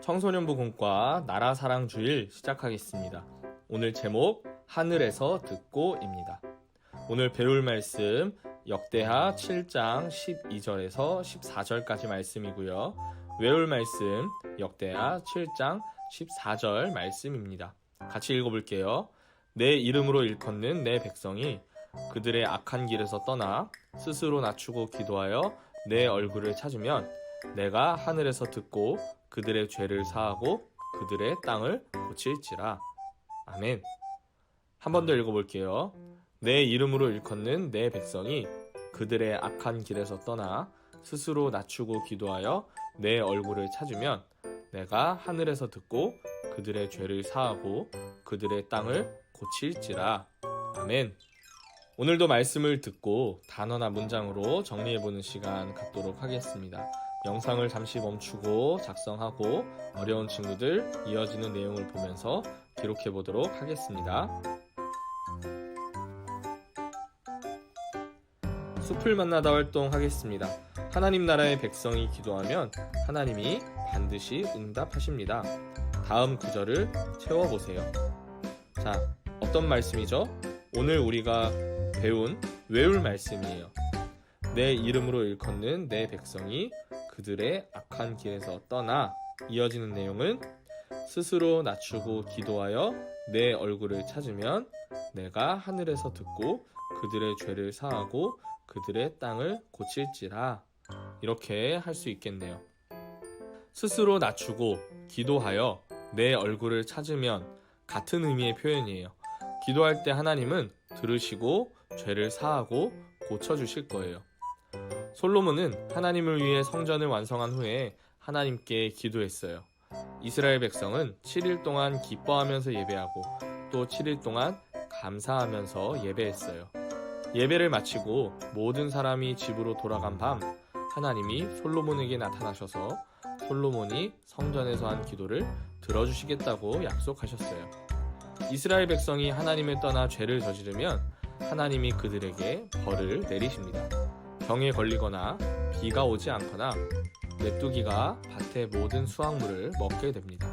청소년부 공과 나라 사랑 주일 시작하겠습니다. 오늘 제목 하늘에서 듣고입니다. 오늘 배울 말씀 역대하 7장 12절에서 14절까지 말씀이고요. 외울 말씀 역대하 7장 14절 말씀입니다. 같이 읽어볼게요. 내 이름으로 일컫는 내 백성이 그들의 악한 길에서 떠나 스스로 낮추고 기도하여 내 얼굴을 찾으면 내가 하늘에서 듣고 그들의 죄를 사하고 그들의 땅을 고칠지라. 아멘. 한 번 더 읽어볼게요. 내 이름으로 일컫는 내 백성이 그들의 악한 길에서 떠나 스스로 낮추고 기도하여 내 얼굴을 찾으면 내가 하늘에서 듣고 그들의 죄를 사하고 그들의 땅을 고칠지라. 아멘. 오늘도 말씀을 듣고 단어나 문장으로 정리해보는 시간 갖도록 하겠습니다. 영상을 잠시 멈추고 작성하고 어려운 친구들 이어지는 내용을 보면서 기록해 보도록 하겠습니다. 숲을 만나다 활동하겠습니다. 하나님 나라의 백성이 기도하면 하나님이 반드시 응답하십니다. 다음 구절을 채워보세요. 자, 어떤 말씀이죠? 오늘 우리가 배운 외울 말씀이에요. 내 이름으로 일컫는 내 백성이 그들의 악한 길에서 떠나 이어지는 내용은 스스로 낮추고 기도하여 내 얼굴을 찾으면 내가 하늘에서 듣고 그들의 죄를 사하고 그들의 땅을 고칠지라 이렇게 할 수 있겠네요. 스스로 낮추고 기도하여 내 얼굴을 찾으면 같은 의미의 표현이에요. 기도할 때 하나님은 들으시고 죄를 사하고 고쳐주실 거예요. 솔로몬은 하나님을 위해 성전을 완성한 후에 하나님께 기도했어요. 이스라엘 백성은 7일 동안 기뻐하면서 예배하고 또 7일 동안 감사하면서 예배했어요. 예배를 마치고 모든 사람이 집으로 돌아간 밤 하나님이 솔로몬에게 나타나셔서 솔로몬이 성전에서 한 기도를 들어주시겠다고 약속하셨어요. 이스라엘 백성이 하나님을 떠나 죄를 저지르면 하나님이 그들에게 벌을 내리십니다. 병에 걸리거나 비가 오지 않거나 메뚜기가 밭의 모든 수확물을 먹게 됩니다.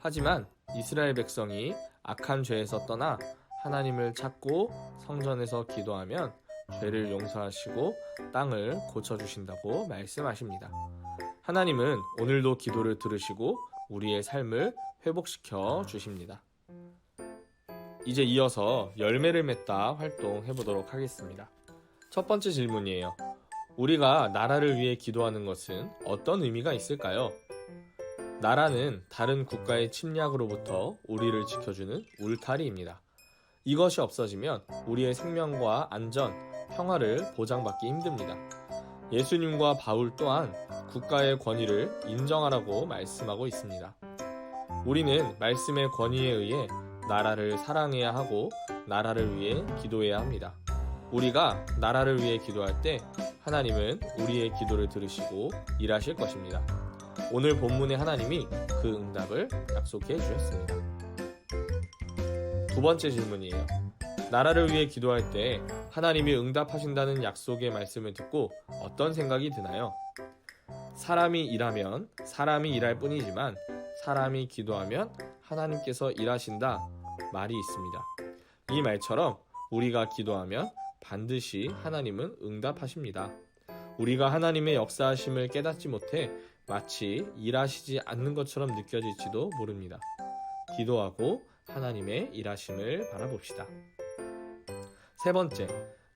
하지만 이스라엘 백성이 악한 죄에서 떠나 하나님을 찾고 성전에서 기도하면 죄를 용서하시고 땅을 고쳐주신다고 말씀하십니다. 하나님은 오늘도 기도를 들으시고 우리의 삶을 회복시켜 주십니다. 이제 이어서 열매를 맺다 활동 해 보도록 하겠습니다. 첫 번째 질문이에요. 우리가 나라를 위해 기도하는 것은 어떤 의미가 있을까요? 나라는 다른 국가의 침략으로부터 우리를 지켜주는 울타리입니다. 이것이 없어지면 우리의 생명과 안전, 평화를 보장받기 힘듭니다. 예수님과 바울 또한 국가의 권위를 인정하라고 말씀하고 있습니다. 우리는 말씀의 권위에 의해 나라를 사랑해야 하고 나라를 위해 기도해야 합니다. 우리가 나라를 위해 기도할 때 하나님은 우리의 기도를 들으시고 일하실 것입니다. 오늘 본문의 하나님이 그 응답을 약속해 주셨습니다. 두 번째 질문이에요. 나라를 위해 기도할 때 하나님이 응답하신다는 약속의 말씀을 듣고 어떤 생각이 드나요? 사람이 일하면 사람이 일할 뿐이지만 사람이 기도하면 하나님께서 일하신다 말이 있습니다. 이 말처럼 우리가 기도하면 반드시 하나님은 응답하십니다. 우리가 하나님의 역사하심을 깨닫지 못해 마치 일하시지 않는 것처럼 느껴질지도 모릅니다. 기도하고 하나님의 일하심을 바라봅시다. 세 번째,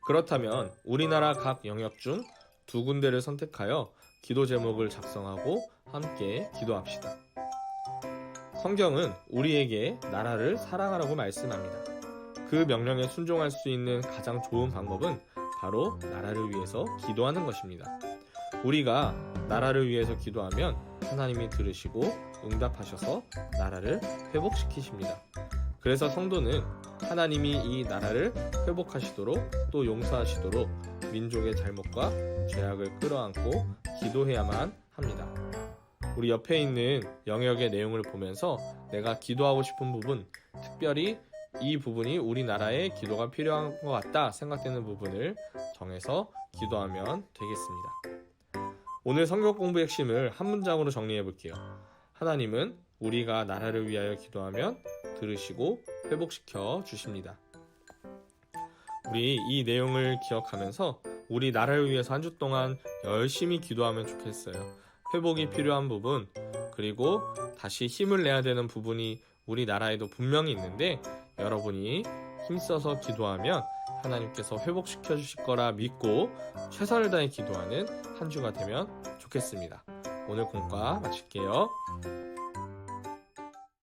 그렇다면 우리나라 각 영역 중 두 군데를 선택하여 기도 제목을 작성하고 함께 기도합시다. 성경은 우리에게 나라를 사랑하라고 말씀합니다. 그 명령에 순종할 수 있는 가장 좋은 방법은 바로 나라를 위해서 기도하는 것입니다. 우리가 나라를 위해서 기도하면 하나님이 들으시고 응답하셔서 나라를 회복시키십니다. 그래서 성도는 하나님이 이 나라를 회복하시도록 또 용서하시도록 민족의 잘못과 죄악을 끌어안고 기도해야만 합니다. 우리 옆에 있는 영역의 내용을 보면서 내가 기도하고 싶은 부분, 특별히 이 부분이 우리나라에 기도가 필요한 것 같다 생각되는 부분을 정해서 기도하면 되겠습니다. 오늘 성경 공부 핵심을 한 문장으로 정리해 볼게요. 하나님은 우리가 나라를 위하여 기도하면 들으시고 회복시켜 주십니다. 우리 이 내용을 기억하면서 우리 나라를 위해서 한 주 동안 열심히 기도하면 좋겠어요. 회복이 필요한 부분, 그리고 다시 힘을 내야 되는 부분이 우리 나라에도 분명히 있는데 여러분이 힘써서 기도하면 하나님께서 회복시켜 주실 거라 믿고 최선을 다해 기도하는 한 주가 되면 좋겠습니다. 오늘 공과 마칠게요.